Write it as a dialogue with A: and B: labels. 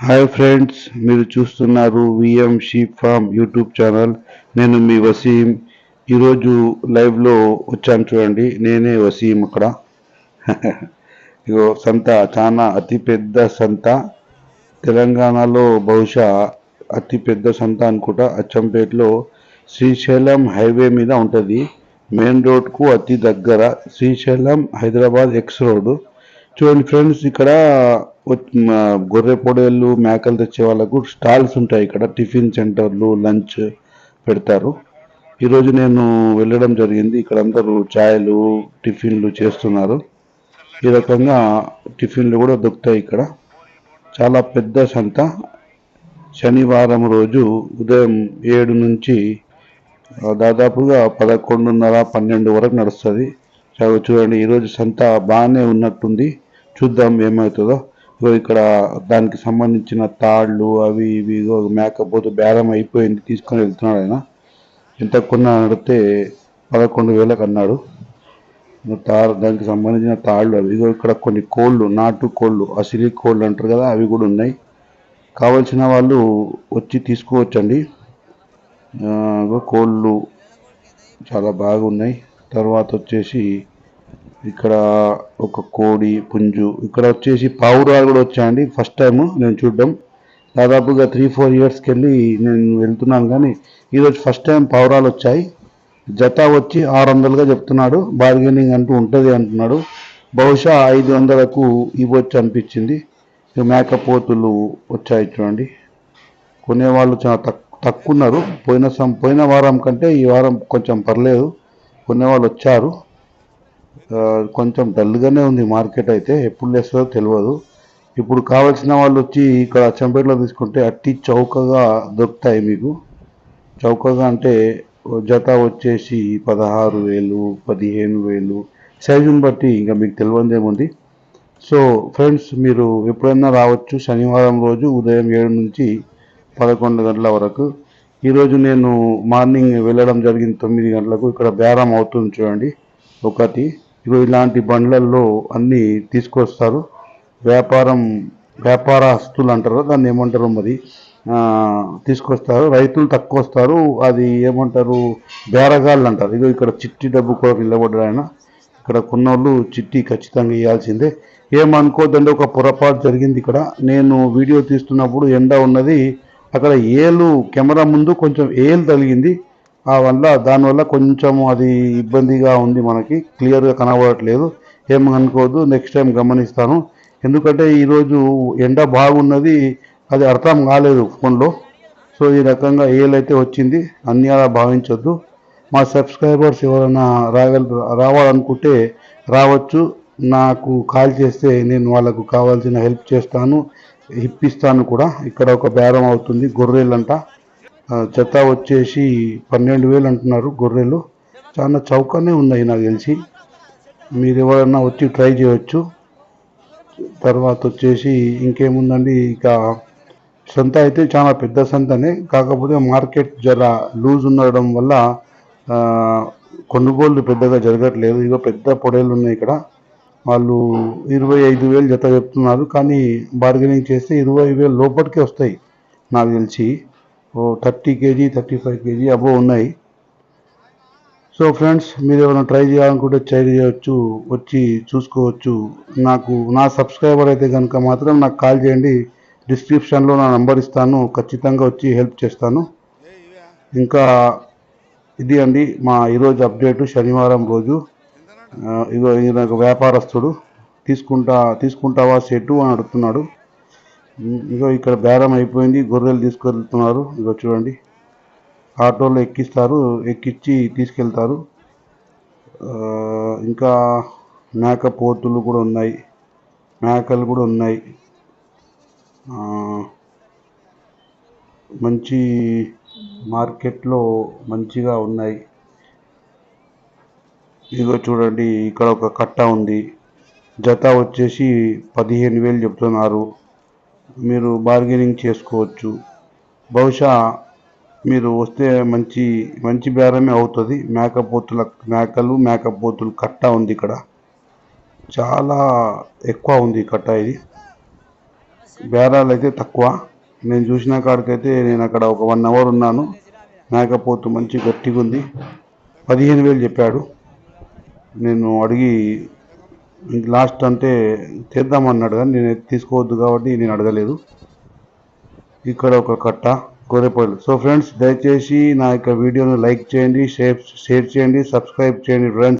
A: Hi friends మీరు చూస్తున్నారు VM sheep farm YouTube channel. నేను మీ వసీం. ఈరోజు లైవ్లో వచ్చాను చూడండి నేనే వసీం అక్కడ. ఇగో సంత చాలా అతిపెద్ద సంత. తెలంగాణలో బహుశా అతి పెద్ద సంత అనుకుంటా. అచ్చంపేటలో శ్రీశైలం హైవే మీద ఉంటుంది. మెయిన్ రోడ్కు అతి దగ్గర శ్రీశైలం హైదరాబాద్ ఎక్స్ రోడ్ చూడండి ఫ్రెండ్స్ ఇక్కడ గొర్రె పొడేళ్ళు మేకలు తెచ్చే వాళ్ళకు స్టాల్స్ ఉంటాయి ఇక్కడ. టిఫిన్ సెంటర్లు లంచ్ పెడతారు. ఈరోజు నేను వెళ్ళడం జరిగింది. ఇక్కడ అందరూ ఛాయలు టిఫిన్లు చేస్తున్నారు. ఈ రకంగా టిఫిన్లు కూడా దొరుకుతాయి ఇక్కడ. చాలా పెద్ద సంత. శనివారం రోజు ఉదయం ఏడు నుంచి దాదాపుగా పదకొండున్నర పన్నెండు వరకు నడుస్తుంది. చూడండి ఈరోజు సంత బాగానే ఉన్నట్టుంది. చూద్దాం ఏమవుతుందో. ఇక్కడ దానికి సంబంధించిన తాళ్ళు అవి ఇవి ఇగో మేకపోతే బేరం అయిపోయింది తీసుకొని వెళ్తున్నాడు ఆయన. ఎంత కొన్నా అడిగితే పదకొండు వేలకు అన్నాడు. తాడు దానికి సంబంధించిన తాళ్ళు అవి. ఇగో ఇక్కడ కొన్ని కోళ్ళు నాటు కోళ్ళు అసిలి కోళ్ళు అంటారు కదా అవి కూడా ఉన్నాయి. కావలసిన వాళ్ళు వచ్చి తీసుకోవచ్చండి. కోళ్ళు చాలా బాగున్నాయి. తర్వాత వచ్చేసి ఇక్కడ ఒక కోడి పుంజు ఇక్కడ వచ్చేసి పావురాలు కూడా వచ్చాయండి. ఫస్ట్ టైం నేను చూడడం. దాదాపుగా త్రీ ఫోర్ ఇయర్స్కి వెళ్ళి నేను వెళ్తున్నాను కానీ ఈరోజు ఫస్ట్ టైం పావురాలు వచ్చాయి. జత వచ్చి ఆరు వందలుగా చెప్తున్నాడు. బార్గెనింగ్ అంటూ ఉంటుంది అంటున్నాడు. బహుశా ఐదు వందలకు ఇవ్వచ్చు అనిపించింది. మేకపోతులు వచ్చాయి చూడండి. కొనేవాళ్ళు చాలా తక్కువ తక్కువ ఉన్నారు. పోయిన సం పోయిన వారం కంటే ఈ వారం కొంచెం పర్లేదు. కొనేవాళ్ళు వచ్చారు. కొంచెం డల్గానే ఉంది మార్కెట్ అయితే ఎప్పుడు లేస్తుందో తెలియదు ఇప్పుడు కావాల్సిన వాళ్ళు వచ్చి ఇక్కడ అచ్చంపేటలో తీసుకుంటే అట్టి చౌకగా దొరుకుతాయి మీకు. చౌకగా అంటే జత వచ్చేసి పదహారు వేలు పదిహేను వేలు సైజుని బట్టి ఇంకా మీకు తెలియదేముంది సో ఫ్రెండ్స్ మీరు ఎప్పుడైనా రావచ్చు శనివారం రోజు ఉదయం ఏడు నుంచి పదకొండు గంటల వరకు. ఈరోజు నేను మార్నింగ్ వెళ్ళడం జరిగింది తొమ్మిది గంటలకు. ఇక్కడ బేరం అవుతుంది చూడండి. ఒకటి. ఇగో ఇలాంటి బండ్లల్లో అన్నీ తీసుకొస్తారు. వ్యాపారం వ్యాపారస్తులు అంటారు దాన్ని ఏమంటారు మరి? తీసుకొస్తారు. రైతులు తక్కువ వస్తారు అది ఏమంటారు? బేరగాళ్ళు అంటారు. ఇగో ఇక్కడ చిట్టి డబ్బు కూడా నిలబడ్డారు ఆయన. ఇక్కడ కొన్నోళ్ళు చిట్టి ఖచ్చితంగా ఇవ్వాల్సిందే ఏమనుకోదండి ఒక పొరపాటు జరిగింది ఇక్కడ. నేను వీడియో తీస్తున్నప్పుడు ఎండ ఉన్నది. అక్కడ ఏలు కెమెరా ముందు కొంచెం ఏలు తగిలింది. ఆ వల్ల దానివల్ల కొంచెం అది ఇబ్బందిగా ఉంది మనకి. క్లియర్గా కనబడట్లేదు. ఏం అనుకోవద్దు. నెక్స్ట్ టైం గమనిస్తాను. ఎందుకంటే ఈరోజు ఎండ బాగున్నది. అది అర్థం కాలేదు ఫోన్లో. సో ఈ రకంగా ఏలైతే వచ్చింది అన్ని అలా భావించొద్దు. మా సబ్స్క్రైబర్స్ ఎవరైనా రాగల రావాలనుకుంటే రావచ్చు. నాకు కాల్ చేస్తే నేను వాళ్ళకు కావాల్సిన హెల్ప్ చేస్తాను. ఇప్పిస్తాను కూడా. ఇక్కడ ఒక బేరం అవుతుంది. గొర్రెలంట. జత వచ్చేసి పన్నెండు వేలు అంటున్నారు గొర్రెలు. చాలా చౌకనే ఉన్నాయి నాకు తెలిసి. మీరు ఎవరైనా వచ్చి ట్రై చేయవచ్చు తర్వాత వచ్చేసి ఇంకేముందండి ఇక సంత అయితే చాలా పెద్ద సంతనే. కాకపోతే మార్కెట్ జర లూజ్ ఉండడం వల్ల కొనుగోళ్ళు పెద్దగా జరగట్లేదు. ఇక పెద్ద పొడేలు ఉన్నాయి ఇక్కడ. వాళ్ళు ఇరవై ఐదు వేలు జత చెప్తున్నారు. కానీ బార్గెనింగ్ చేస్తే ఇరవై వేలు లోపలికే వస్తాయి నాకు తెలిసి. Thirty kg thirty five kg above ఉన్నాయి. సో ఫ్రెండ్స్ మీరు ఏమైనా ట్రై చేయాలనుకుంటే ట్రై చేయవచ్చు వచ్చి చూసుకోవచ్చు. నాకు నా సబ్స్క్రైబర్ అయితే కనుక మాత్రం నాకు కాల్ చేయండి. డిస్క్రిప్షన్లో నా నంబర్ ఇస్తాను. ఖచ్చితంగా వచ్చి హెల్ప్ చేస్తాను. ఇంకా ఇది అండి మా ఈరోజు అప్డేటు శనివారం రోజు. ఇదో ఈయన వ్యాపారస్తుడు. తీసుకుంటా తీసుకుంటావా సెట్టు అని అడుగుతున్నాడు. ఇక ఇక్కడ బేరం అయిపోయింది. గొర్రెలు తీసుకెళ్తున్నారు. ఇక చూడండి. ఆటోలో ఎక్కిస్తారు. ఎక్కించి తీసుకెళ్తారు. ఇంకా మేక పోతులు కూడా ఉన్నాయి. మేకలు కూడా ఉన్నాయి. మంచి మార్కెట్లో మంచిగా ఉన్నాయి. ఇదిగో చూడండి. ఇక్కడ ఒక కట్ట ఉంది. జత వచ్చేసి పదిహేను వేలు చెప్తున్నారు. మీరు బార్గెనింగ్ చేసుకోవచ్చు. బహుశా మీరు వస్తే మంచి మంచి బేరమే అవుతుంది. మేకపోతుల మేకలు మేకపోతులు కట్ట ఉంది ఇక్కడ. చాలా ఎక్కువ ఉంది ఈ కట్ట ఇది. బేరాలు అయితే తక్కువ. నేను చూసిన కాడికైతే నేను అక్కడ ఒక వన్ అవర్ ఉన్నాను. మేకపోతు మంచి గట్టిగా ఉంది పదిహేను వేలు చెప్పాడు. నేను అడిగి లాస్ట్ అంటే తెద్దామన్నాడు కానీ నేను తీసుకోవద్దు కాబట్టి నేను అడగలేదు. ఇక్కడ ఒక కట్ట గొర్రెపల్లి సో ఫ్రెండ్స్ దయచేసి నా యొక్క వీడియోను లైక్ చేయండి షేర్ షేర్ చేయండి సబ్స్క్రైబ్ చేయండి ఫ్రెండ్స్